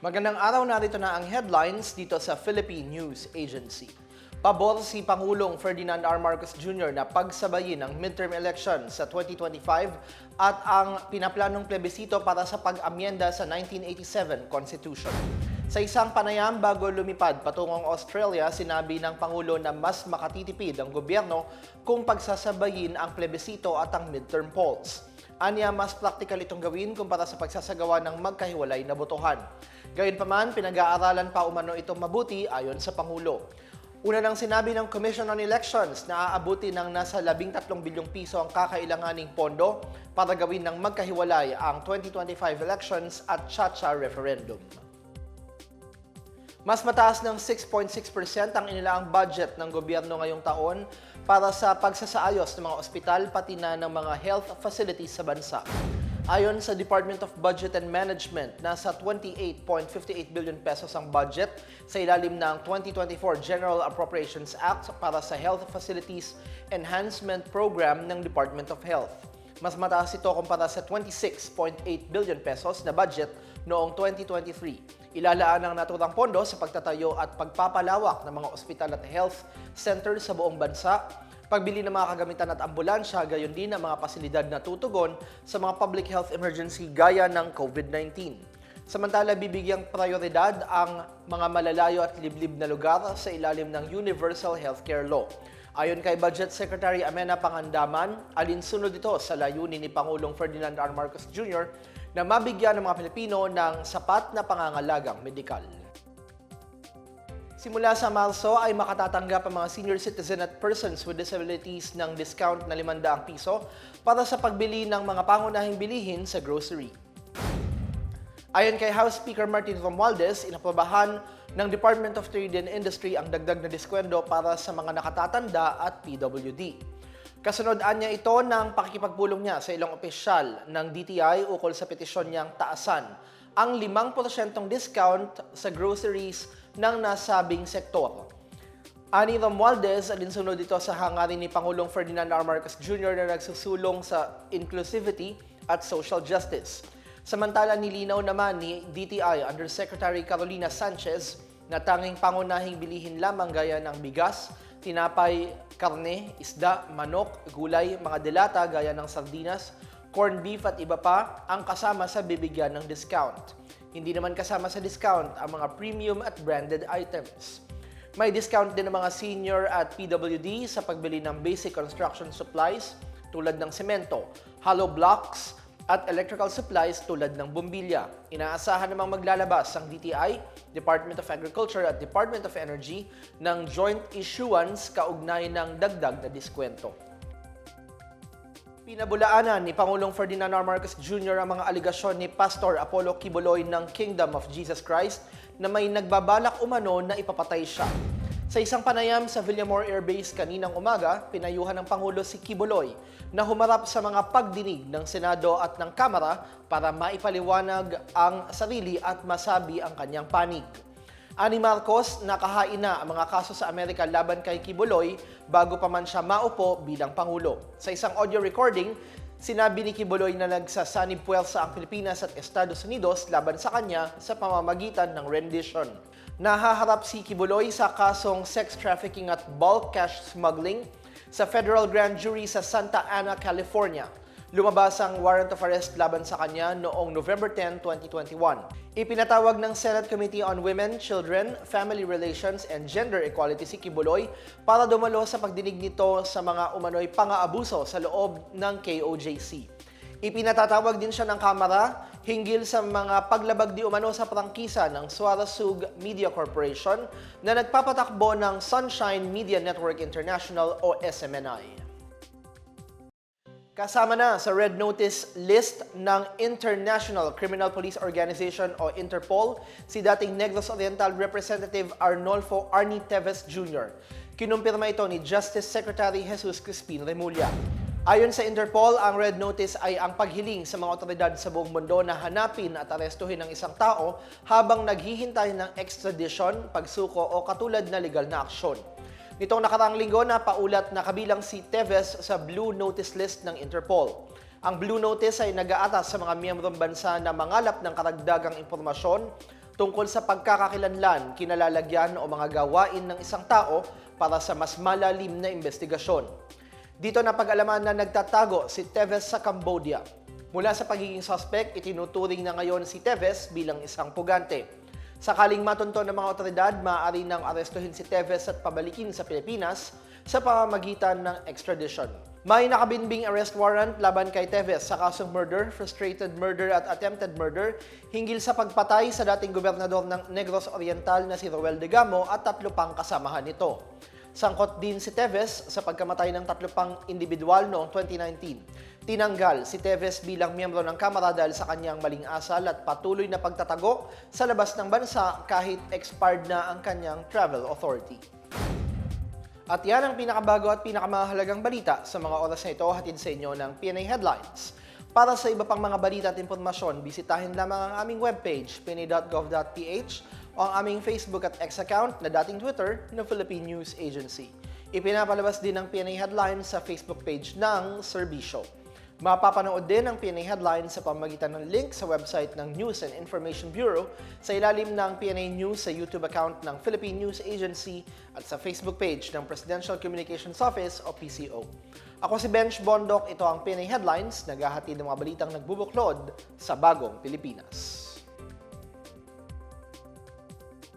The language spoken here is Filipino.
Magandang araw narito na ang headlines dito sa Philippine News Agency. Pabor si Pangulong Ferdinand R. Marcos Jr. na pagsabayin ang midterm election sa 2025 at ang pinaplanong plebisito para sa pag-amyenda sa 1987 Constitution. Sa isang panayam bago lumipad patungong Australia, sinabi ng Pangulo na mas makatitipid ang gobyerno kung pagsasabayin ang plebisito at ang midterm polls. Anya, mas practical itong gawin kumpara sa pagsasagawa ng magkahiwalay na botohan. Gayunpaman, pinag-aaralan pa umano itong mabuti ayon sa Pangulo. Una nang sinabi ng Commission on Elections na aabuti ng nasa 13 bilyong piso ang kakailanganing pondo para gawin ng magkahiwalay ang 2025 elections at Chacha referendum. Mas mataas ng 6.6% ang inilaang budget ng gobyerno ngayong taon para sa pagsasaayos ng mga ospital pati na ng mga health facilities sa bansa. Ayon sa Department of Budget and Management, nasa 28.58 billion pesos ang budget sa ilalim ng 2024 General Appropriations Act para sa Health Facilities Enhancement Program ng Department of Health. Mas mataas ito kumpara sa 26.8 billion pesos na budget noong 2023. Ilalaan ang naturang pondo sa pagtatayo at pagpapalawak ng mga ospital at health centers sa buong bansa, pagbili ng mga kagamitan at ambulansya, gayon din ang mga pasilidad na tutugon sa mga public health emergency gaya ng COVID-19. Samantala, bibigyang prioridad ang mga malalayo at liblib na lugar sa ilalim ng Universal Healthcare Law. Ayon kay Budget Secretary Amena Pangandaman, alinsunod ito sa layunin ni Pangulong Ferdinand R. Marcos Jr. na mabigyan ng mga Pilipino ng sapat na pangangalagang medikal. Simula sa Marso ay makatatanggap ang mga senior citizen at persons with disabilities ng discount na 500 piso para sa pagbili ng mga pangunahing bilihin sa grocery. Ayon kay House Speaker Martin Romualdez, inaprobahan ng Department of Trade and Industry ang dagdag na diskwento para sa mga nakatatanda at PWD. Kasunod-an niya ito ng pakikipagpulong niya sa ilang opisyal ng DTI ukol sa petisyon niyang taasan ang 5% discount sa groceries ng nasabing sektor. Ani Romualdez, alinsunod dito sa hangarin ni Pangulong Ferdinand R. Marcos Jr. na nagsusulong sa inclusivity at social justice. Samantala nilinaw naman ni DTI Undersecretary Carolina Sanchez na tanging pangunahing bilihin lamang gaya ng bigas, tinapay, karne, isda, manok, gulay, mga delata gaya ng sardinas, corned beef at iba pa ang kasama sa bibigyan ng discount. Hindi naman kasama sa discount ang mga premium at branded items. May discount din ang mga senior at PWD sa pagbili ng basic construction supplies tulad ng semento, hollow blocks, at electrical supplies tulad ng bombilya. Inaasahan namang maglalabas ang DTI, Department of Agriculture at Department of Energy ng joint issuance kaugnay ng dagdag na diskwento. Pinabulaanan ni Pangulong Ferdinand R. Marcos Jr. ang mga aligasyon ni Pastor Apollo Kibuloy ng Kingdom of Jesus Christ na may nagbabalak umano na ipapatay siya. Sa isang panayam sa Villamor Air Base kaninang umaga, pinayuhan ng Pangulo si Kibuloy na humarap sa mga pagdinig ng Senado at ng Kamara para maipaliwanag ang sarili at masabi ang kanyang panig. Ani Marcos, nakahain na ang mga kaso sa Amerika laban kay Kibuloy bago pa man siya maupo bilang Pangulo. Sa isang audio recording, sinabi ni Kibuloy na nagsasanib puwersa ang Pilipinas at Estados Unidos laban sa kanya sa pamamagitan ng rendition. Nahaharap si Kibuloy sa kasong sex trafficking at bulk cash smuggling sa federal grand jury sa Santa Ana, California. Lumabas ang warrant of arrest laban sa kanya noong November 10, 2021. Ipinatawag ng Senate Committee on Women, Children, Family Relations, and Gender Equality si Kibuloy para dumalo sa pagdinig nito sa mga umano'y pang-aabuso sa loob ng KOJC. Ipinatatawag din siya ng Kamara hinggil sa mga paglabag di umano sa prangkisa ng Suarasug Media Corporation na nagpapatakbo ng Sunshine Media Network International o SMNI. Kasama na sa red notice list ng International Criminal Police Organization o Interpol si dating Negros Oriental Representative Arnolfo Arnie Teves Jr. Kinumpirma ito ni Justice Secretary Jesus Crispin Remulla. Ayon sa Interpol, ang red notice ay ang paghiling sa mga otoridad sa buong mundo na hanapin at arestuhin ang isang tao habang naghihintay ng extradition, pagsuko o katulad na legal na aksyon. Nitong nakaraang linggo na paulat na kabilang si Teves sa Blue Notice list ng Interpol. Ang Blue Notice ay nag-aatas sa mga miyembrong bansa na mangalap ng karagdagang impormasyon tungkol sa pagkakakilanlan, kinalalagyan o mga gawain ng isang tao para sa mas malalim na investigasyon. Dito na pag-alaman na nagtatago si Teves sa Cambodia. Mula sa pagiging suspect, itinuturing na ngayon si Teves bilang isang pugante. Sakaling matunto ng mga otoridad, maaari nang arestuhin si Teves at pabalikin sa Pilipinas sa pamamagitan ng extradition. May nakabinbing arrest warrant laban kay Teves sa kasong murder, frustrated murder at attempted murder hinggil sa pagpatay sa dating gobernador ng Negros Oriental na si Roel de Gamo at tatlo pang kasamahan nito. Sangkot din si Teves sa pagkamatay ng tatlo pang individual noong 2019. Tinanggal si Teves bilang miyembro ng Kamara dahil sa kanyang maling asal at patuloy na pagtatago sa labas ng bansa kahit expired na ang kanyang travel authority. At yan ang pinakabago at pinakamahalagang balita sa mga oras na ito hatid sa inyo ng PNA Headlines. Para sa iba pang mga balita at impormasyon, bisitahin lamang ang aming webpage, pna.gov.ph o ang aming Facebook at X account na dating Twitter ng Philippine News Agency. Ipinapalabas din ng PNA Headlines sa Facebook page ng Serbisyo. Mapapanood din ang PNA Headlines sa pamagitan ng link sa website ng News and Information Bureau sa ilalim ng PNA News sa YouTube account ng Philippine News Agency at sa Facebook page ng Presidential Communications Office o PCO. Ako si Bench Bondok, ito ang PNA Headlines, naghahatid ng mga balitang nagbubuklod sa bagong Pilipinas.